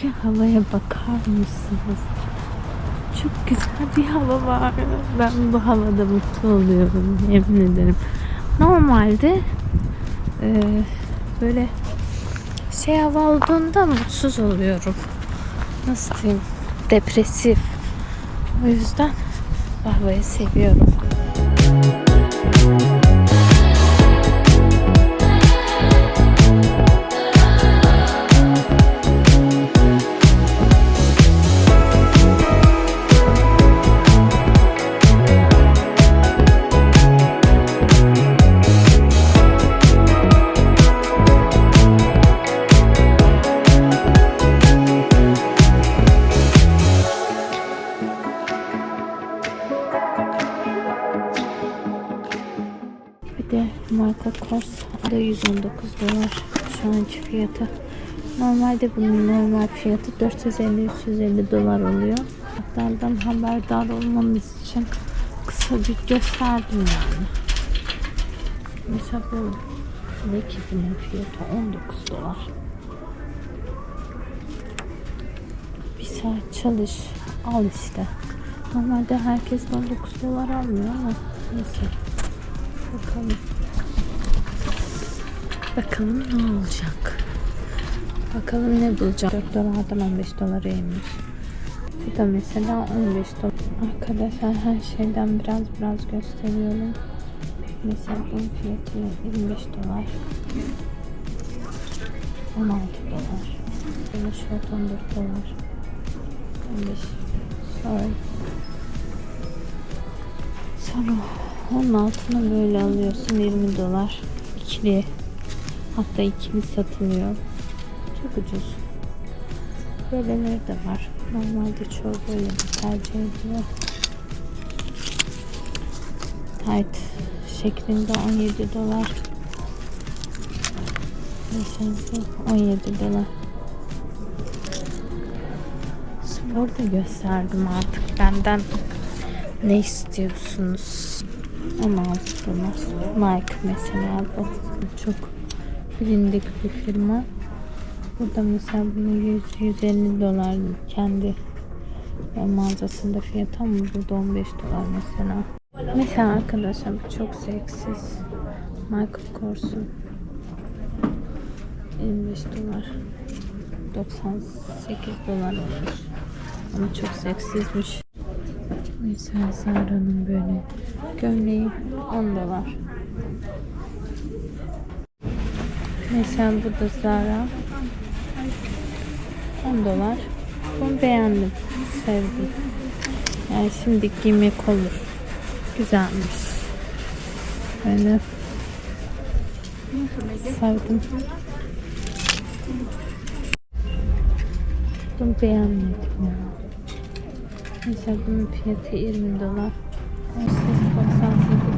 Şu havaya bakar mısınız? Çok güzel bir hava var. Ben bu havada mutlu oluyorum. Yemin ederim. Normalde e, böyle şey hava olduğunda mutsuz oluyorum. Nasıl diyeyim? Depresif. O yüzden bu havayı seviyorum. Marka Kors da 119 dolar şu anki fiyatı. Normalde bunun normal fiyatı 450-350 dolar oluyor. Hatta haberdar olmamız için kısa bir gösterdim yani. Mesela bu Leki'nin fiyatı 19 dolar. Bir saat çalış al işte. Normalde herkes 19 dolar almıyor ama neyse. Bakalım. Bakalım ne olacak. Bakalım ne bulacak. 4 dolardan 15 dolara inmiş. Bu da mesela 15 dolar. Arkadaşlar her şeyden biraz biraz gösteriyorum. Mesela bunun fiyatı 25 dolar. 16 dolar. Böyle şort 14 dolar. 15 sorry. Sonra onun altına böyle alıyorsun 20 dolar. İkili. Hatta ikili satılıyor. Çok ucuz. Böyleleri de var. Normalde çoğu böyle tercih ediyor. Tight şeklinde 17 dolar. Mesela bu 17 dolar. Spor da gösterdim artık benden. Ne istiyorsunuz? 16 dolar. Nike mesela bu. Çok bilindik bir firma. Burada mesela bunu 100-150 dolar kendi e, mağazasında fiyatı ama burada 15 dolar mesela. Mesela arkadaşlar bu çok seksiz. Michael Kors'un 25 dolar 98 dolar olmuş. Ama çok seksizmiş. Mesela Zara'nın böyle gömleği 10 dolar. Mesela bu da Zara. 10 dolar. Bunu beğendim. Sevdim. Yani şimdi giymek olur. Güzelmiş. Böyle sevdim. Bunu beğenmedim ya. Mesela bunun fiyatı 20 dolar. 18.98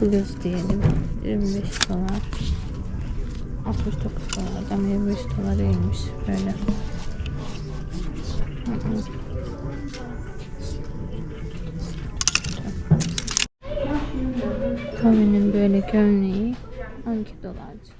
Bluz diyelim. 25 dolar. 69 dolardan 25 dolara inmiş. Böyle. Tommy'nin böyle gömleği 12 dolarcık.